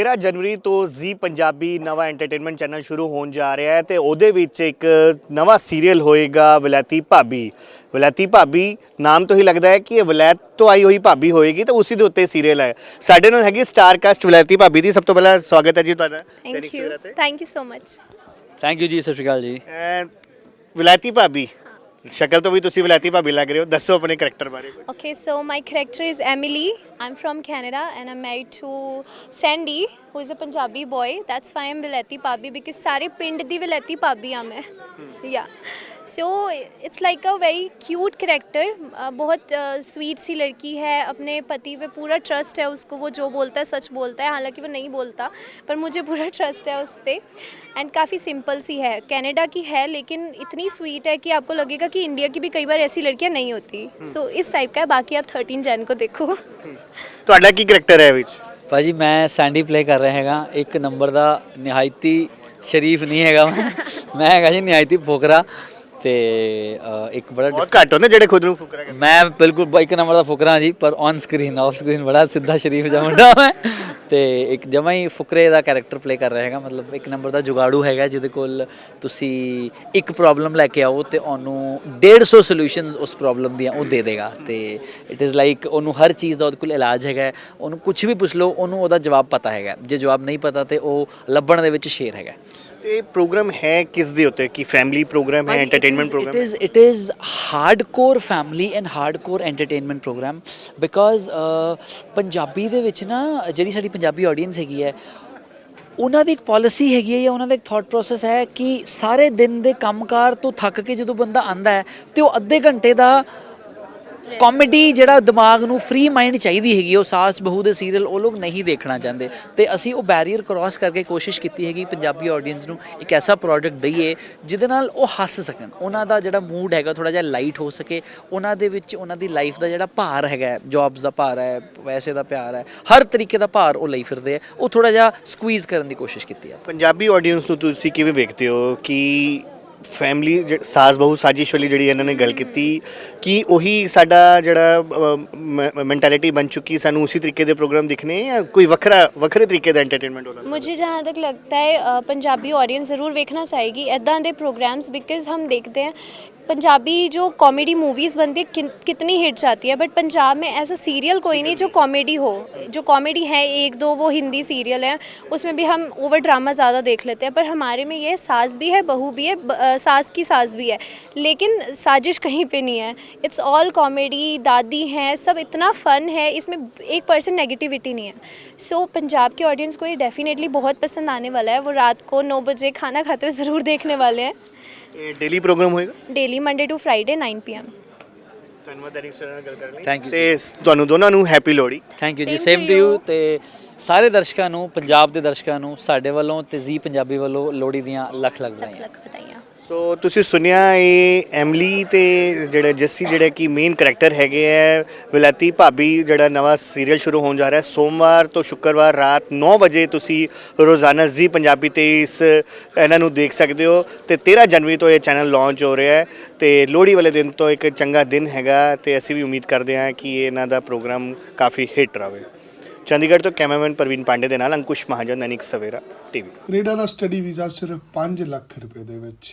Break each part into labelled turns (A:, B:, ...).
A: 13 ਜਨਵਰੀ ਤੋਂ ਜ਼ੀ ਪੰਜਾਬੀ ਨਵਾਂ entertainment channel ਸ਼ੁਰੂ ਹੋਣ ਜਾ ਰਿਹਾ ਹੈ ਤੇ ਉਹਦੇ ਵਿੱਚ ਇੱਕ ਨਵਾਂ ਸੀਰੀਅਲ ਹੋਏਗਾ ਵਿਲਾਤੀ ਭਾਬੀ। ਵਿਲਾਤੀ ਭਾਬੀ ਨਾਮ ਤੋਂ ਹੀ ਲੱਗਦਾ ਹੈ ਕਿ ਇਹ ਵਿਲਾਇਤ ਤੋਂ ਆਈ ਹੋਈ ਭਾਬੀ ਹੋਏਗੀ ਤਾਂ ਉਸੇ ਦੇ ਉੱਤੇ ਸੀਰੀਅਲ ਹੈ। ਸਾਡੇ ਨਾਲ ਹੈਗੀ ਸਟਾਰ ਕਾਸਟ ਵਿਲਾਤੀ ਭਾਬੀ ਦੀ। ਸਭ ਤੋਂ ਪਹਿਲਾਂ ਸਵਾਗਤ ਹੈ ਜੀ ਤੁਹਾਡਾ। Thank you.
B: Thank you so much
C: thank you ji Sat Sri ਅਕਾਲ ਜੀ।
A: ਅਹ ਵਿਲਾਇਤੀ ਭਾਬੀ ਸ਼ਕਲ ਤੋਂ ਵੀ ਤੁਸੀਂ ਵਿਲਾਇਤੀ ਭਾਬੀ ਲੱਗ ਰਹੇ ਹੋ ਦੱਸੋ ਆਪਣੇ ਕਰੈਕਟਰ ਬਾਰੇ ਕੁਝ
B: Okay, so my character is Emily. I'm from Canada and I'm married to Sandy, who is a Punjabi boy. That's why I'm Vileti Pabi because ਸਾਰੇ ਪਿੰਡ ਦੀ ਵਿਲੇਤੀ ਭਾਬੀ ਆ ਮੈਂ yeah so it's like a very cute character uh, बहुत sweet सी लड़की है अपने पति पे पूरा ट्रस्ट है उसको वो जो बोलता है सच बोलता है हालांकि वो नहीं बोलता पर मुझे पूरा ट्रस्ट है उस पर एंड काफ़ी सिंपल सी है कनाडा की है लेकिन इतनी स्वीट है कि आपको लगेगा कि इंडिया की भी कई बार ऐसी लड़कियां नहीं होती सो इस टाइप का है बाकी आप थर्टीन जैन को देखो
A: ਤੁਹਾਡਾ ਕੀ ਕਰੈਕਟਰ ਹੈ ਵਿੱਚ
C: ਭਾਜੀ, ਮੈਂ ਸੈਂਡੀ ਪਲੇ ਕਰ ਰਿਹਾ ਹੈਗਾ। ਇੱਕ ਨੰਬਰ ਦਾ ਨਿਹਾਇਤੀ ਸ਼ਰੀਫ ਨਹੀਂ ਹੈਗਾ ਮੈਂ। ਮੈਂ ਹੈਗਾ ਜੀ ਨਿਹਾਇਤੀ ਫੋਕਰਾ। ਤੇ ਅ, ਇੱਕ ਬੜਾ
A: ਬਹੁਤ ਘੱਟ ਹੁੰਦੇ ਜਿਹੜੇ ਖੁਦ ਨੂੰ ਫੁਕਰਾ ਕਰਦੇ
C: ਮੈਂ ਬਿਲਕੁਲ ਇੱਕ ਨੰਬਰ ਦਾ ਫੁਕਰਾ ਜੀ ਪਰ ਔਨ ਸਕਰੀਨ ਆਫ ਸਕਰੀਨ ਬੜਾ ਸਿੱਧਾ ਸ਼ਰੀਫ ਜਿਹਾ ਮੁੰਡਾ ਮੈਂ। ਤੇ ਇੱਕ ਜਮਾਂ ਹੀ ਫੁਕਰੇ ਦਾ ਕੈਰੈਕਟਰ ਪਲੇ ਕਰ ਰਿਹਾ ਹੈਗਾ ਮਤਲਬ ਇੱਕ ਨੰਬਰ ਦਾ ਜੁਗਾੜੂ ਹੈਗਾ ਜਿਹਦੇ ਕੋਲ ਤੁਸੀਂ ਇੱਕ ਪ੍ਰੋਬਲਮ ਲੈ ਕੇ ਆਓ ਤੇ ਉਹਨੂੰ 150 ਸੋਲੂਸ਼ਨਸ ਉਸ ਪ੍ਰੋਬਲਮ ਦੀਆਂ ਉਹ ਦੇ ਦੇਗਾ। ਤੇ ਇਟ ਇਜ਼ ਲਾਈਕ ਉਹਨੂੰ ਹਰ ਚੀਜ਼ ਦਾ ਉਹਦੇ ਕੋਲ ਇਲਾਜ ਹੈਗਾ ਹੈ। ਉਹਨੂੰ ਕੁਝ ਵੀ ਪੁੱਛ ਲਓ ਉਹਨੂੰ ਉਹਦਾ ਜਵਾਬ ਪਤਾ ਹੈਗਾ। ਜੇ ਜਵਾਬ ਨਹੀਂ ਪਤਾ ਤੇ ਉਹ ਲੱਭਣ ਦੇ ਵਿੱਚ ਸ਼ੇਰ ਹੈਗਾ।
A: ਤੇ ਇਹ ਪ੍ਰੋਗਰਾਮ ਹੈ ਕਿਸ ਦੇ ਉੱਤੇ? ਕੀ ਫੈਮਿਲੀ ਪ੍ਰੋਗਰਾਮ ਹੈ entertainment
C: program is it is hardcore family and hardcore entertainment program because uh, Punjabi ਦੇ ਵਿੱਚ ਨਾ ਜਿਹੜੀ ਸਾਡੀ ਪੰਜਾਬੀ ਆਡੀਅנס ਹੈਗੀ ਹੈ ਉਹਨਾਂ ਦੀ ਇੱਕ ਪਾਲਿਸੀ ਹੈਗੀ ਹੈ ਜਾਂ ਉਹਨਾਂ ਦਾ ਇੱਕ ਥਾਟ ਪ੍ਰੋਸੈਸ ਹੈ ਕਿ ਸਾਰੇ ਦਿਨ ਦੇ ਕੰਮਕਾਰ ਤੋਂ ਥੱਕ ਕੇ ਜਦੋਂ ਬੰਦਾ ਆਂਦਾ ਹੈ ਤੇ ਉਹ ਅੱਧੇ ਘੰਟੇ ਦਾ ਕਾਮੇਡੀ ਜਿਹੜਾ ਦਿਮਾਗ ਨੂੰ ਫ੍ਰੀ ਮਾਈਂਡ ਚਾਹੀਦੀ ਹੈਗੀ, ਉਹ ਸਾਸ ਬਹੂ ਦੇ ਸੀਰੀਅਲ ਉਹ ਲੋਕ ਨਹੀਂ ਦੇਖਣਾ ਚਾਹੁੰਦੇ। ਤੇ ਅਸੀਂ ਉਹ ਬੈਰੀਅਰ ਕ੍ਰਾਸ ਕਰਕੇ ਕੋਸ਼ਿਸ਼ ਕੀਤੀ ਹੈਗੀ ਪੰਜਾਬੀ ਆਡੀਅנס ਨੂੰ ਇੱਕ ਐਸਾ ਪ੍ਰੋਡਕਟ ਦਈਏ, ਜਿਹਦੇ ਨਾਲ ਉਹ ਹੱਸ ਸਕਣ। ਉਹਨਾਂ ਦਾ ਜਿਹੜਾ ਮੂਡ ਹੈਗਾ ਥੋੜਾ ਜਿਹਾ ਲਾਈਟ ਹੋ ਸਕੇ। ਉਹਨਾਂ ਦੇ ਵਿੱਚ ਉਹਨਾਂ ਦੀ ਲਾਈਫ ਦਾ ਜਿਹੜਾ ਭਾਰ ਹੈਗਾ ਜੌਬਸ ਦਾ ਭਾਰ ਹੈ ਵੈਸੇ ਦਾ ਪਿਆਰ ਹੈ, ਹਰ ਤਰੀਕੇ ਦਾ ਭਾਰ ਉਹ ਲਈ ਫਿਰਦੇ ਆ। ਉਹ ਥੋੜਾ ਜਿਹਾ ਸਕਵੀਜ਼ ਕਰਨ ਦੀ ਕੋਸ਼ਿਸ਼ ਕੀਤੀ ਹੈ
A: ਪੰਜਾਬੀ ਆਡੀਅנס ਨੂੰ ਤੁਸੀਂ ਕਿਵੇਂ ਵੇਖਦੇ ਹੋ ਕਿ ਫੈਮਿਲੀ ਸਾਸ ਬਹੂ ਸਾਜਿਸ਼ ਵਾਲੀ ਜਿਹੜੀ ਇਹਨਾਂ ਨੇ ਗੱਲ ਕੀਤੀ ਕਿ ਉਹੀ ਸਾਡਾ ਜਿਹੜਾ ਮੈਂਟੈਲਿਟੀ ਬਣ ਚੁੱਕੀ ਸਾਨੂੰ ਉਸੇ ਤਰੀਕੇ ਦੇ ਪ੍ਰੋਗਰਾਮ ਦਿਖਨੇ ਜਾਂ ਕੋਈ ਵੱਖਰਾ ਵੱਖਰੇ ਤਰੀਕੇ ਦਾ ਐਂਟਰਟੇਨਮੈਂਟ ਹੋਣਾ
B: मुझे जहाँ तक लगता है अ, पंजाबी ऑडियंस ज़रूर वेखना चाहेगी इदा के प्रोग्राम्स बिकॉज हम देखते हैं पंजाबी जो कॉमेडी मूवीज़ बनती है किन- कितनी हिट जाती है बट पंजाब में ऐसा सीरियल कोई नहीं जो कॉमेडी हो। जो कॉमेडी है एक दो वो हिंदी सीरियल हैं उसमें भी हम ओवर ड्रामा ज़्यादा देख लेते हैं पर हमारे में ये सास भी है बहू भी है ब- सास की सास भी है लेकिन साजिश कहीं पे नहीं है। इट्स ऑल कॉमेडी दादी हैं सब इतना फ़न है इसमें एक परसेंट नेगेटिविटी नहीं है। सो so, पंजाब के ऑडियंस को ये डेफिनेटली बहुत पसंद आने वाला है वो रात को नौ बजे खाना खाते हुए ज़रूर देखने वाले हैं।
A: ਡੇਲੀ ਪ੍ਰੋਗਰਾਮ ਹੋਏਗਾ?
B: Daily Monday to Friday 9
A: PM ਤੁਹਾਨੂੰ ਦੋਨਾਂ ਨੂੰ happy Lohri.
C: Thank you ji
B: same to you
C: ਤੇ ਸਾਰੇ ਦਰਸ਼ਕਾਂ ਨੂੰ ਪੰਜਾਬ ਦੇ ਦਰਸ਼ਕਾਂ ਨੂੰ ਸਾਡੇ ਵੱਲੋਂ ਤੇ ਜ਼ੀ ਪੰਜਾਬੀ ਵੱਲੋਂ ਲੋਹੜੀ ਦੀਆਂ ਲੱਖ ਲੱਖ ਵਧਾਈਆਂ।
A: ਸੋ ਤੁਸੀਂ ਸੁਣਿਆ ਇਹ ਐਮਲੀ ਤੇ ਜਿਹੜਾ ਜੱਸੀ, ਜਿਹੜਾ ਕਿ ਮੇਨ ਕੈਰੈਕਟਰ ਹੈਗੇ ਆ ਵਿਲਾਤੀ ਭਾਬੀ, ਜਿਹੜਾ ਨਵਾਂ ਸੀਰੀਅਲ ਸ਼ੁਰੂ ਹੋਣ ਜਾ ਰਿਹਾ, ਸੋਮਵਾਰ ਤੋਂ ਸ਼ੁੱਕਰਵਾਰ ਰਾਤ 9 ਵਜੇ ਤੁਸੀਂ ਰੋਜ਼ਾਨਾ ਜ਼ੀ ਪੰਜਾਬੀ ਤੇ ਇਸ, ਇਹਨਾਂ ਨੂੰ ਦੇਖ ਸਕਦੇ ਹੋ ਤੇ 13 ਜਨਵਰੀ ਤੋਂ ਇਹ ਚੈਨਲ ਲਾਂਚ ਹੋ ਰਿਹਾ ਹੈ ਤੇ ਲੋਹੜੀ ਵਾਲੇ ਦਿਨ ਤੋਂ ਇੱਕ ਚੰਗਾ ਦਿਨ ਹੈਗਾ ਤੇ ਅਸੀਂ ਵੀ ਉਮੀਦ ਕਰਦੇ ਹਾਂ ਕਿ ਇਹਨਾਂ ਦਾ ਪ੍ਰੋਗਰਾਮ ਕਾਫੀ ਹਿੱਟ ਰਹੇ ਚੰਡੀਗੜ੍ਹ ਤੋਂ ਕੈਮਰਾਮੈਨ ਪ੍ਰਵੀਨ ਪਾਂਡੇ ਦੇ ਨਾਲ ਅੰਕੁਸ਼ ਮਹਾਜਨ ਨੈਨਿਕ ਸਵੇਰਾ, ਟੀਵੀ।
D: ਕੈਨੇਡਾ ਦਾ ਸਟੱਡੀ ਵੀਜ਼ਾ ਸਿਰਫ 5 ਲੱਖ ਰੁਪਏ ਦੇ ਵਿੱਚ।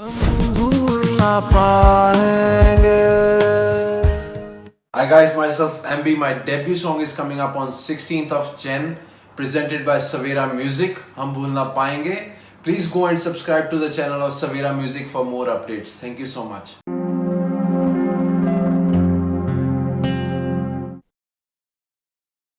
E: Hi guys, myself MB. My debut song is coming up on 16th of Jan, presented by Savera Music. Bhul na payenge. Please go and subscribe to the channel of Savera Music for more updates. Thank you so much.